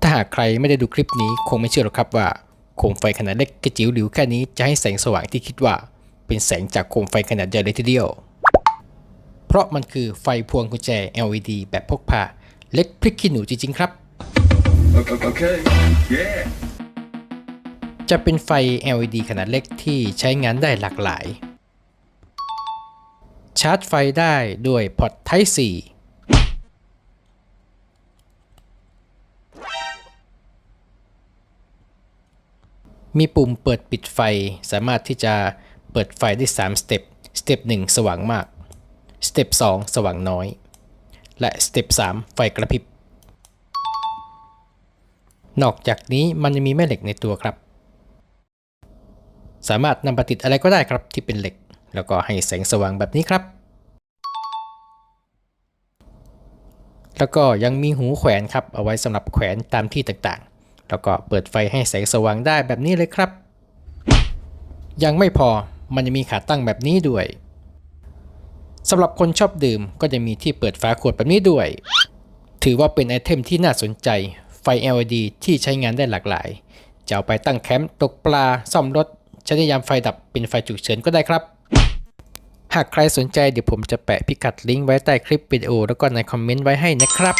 ถ้าหากใครไม่ได้ดูคลิปนี้คงไม่เชื่อหรอกครับว่าโคมไฟขนาดเล็กกระจิ๋วหลิวแค่นี้จะให้แสงสว่างที่คิดว่า เป็นแสงจากโคมไฟขนาดใหญ่เลยทีเดียว เพราะมันคือไฟพวงกุญแจ LED แบบพกพาเล็กพริกขี้หนูจริงๆครับ Okay. okay. Yeah. จะเป็นไฟ LED ขนาดเล็กที่ใช้งานได้หลากหลาย ชาร์จไฟได้ด้วยพอร์ต Type C มีปุ่มเปิดปิดไฟ สามารถที่จะเปิดไฟได้3สเต็ป สเต็ป1สว่างมาก สเต็ป2สว่างน้อย และสเต็ป3ไฟกระพริบ นอกจากนี้มันยังมีแม่เหล็กในตัวครับ สามารถนำไปติดอะไรก็ได้ครับที่เป็นเหล็ก แล้วก็ให้แสงสว่างแบบนี้ครับ แล้วก็ยังมีหูแขวนครับ เอาไว้สำหรับแขวนตามที่ต่าง แล้วก็เปิดไฟให้แสงสว่างได้แบบนี้เลยครับ ยังไม่พอมันยังมีขาตั้งแบบนี้ด้วยสำหรับคนชอบดื่มก็จะมีที่เปิดฝาขวดแบบนี้ด้วย ถือว่าเป็นไอเทมที่น่าสนใจ ไฟ LED ที่ใช้งานได้หลากหลาย จะเอาไปตั้งแคมป์ตกปลาซ่อมรถใช้ในยามไฟดับเป็นไฟฉุกเฉินก็ได้ครับ หากใครสนใจเดี๋ยวผมจะแปะพิกัดลิงก์ไว้ใต้คลิปวิดีโอแล้วก็ในคอมเมนต์ไว้ให้นะครับ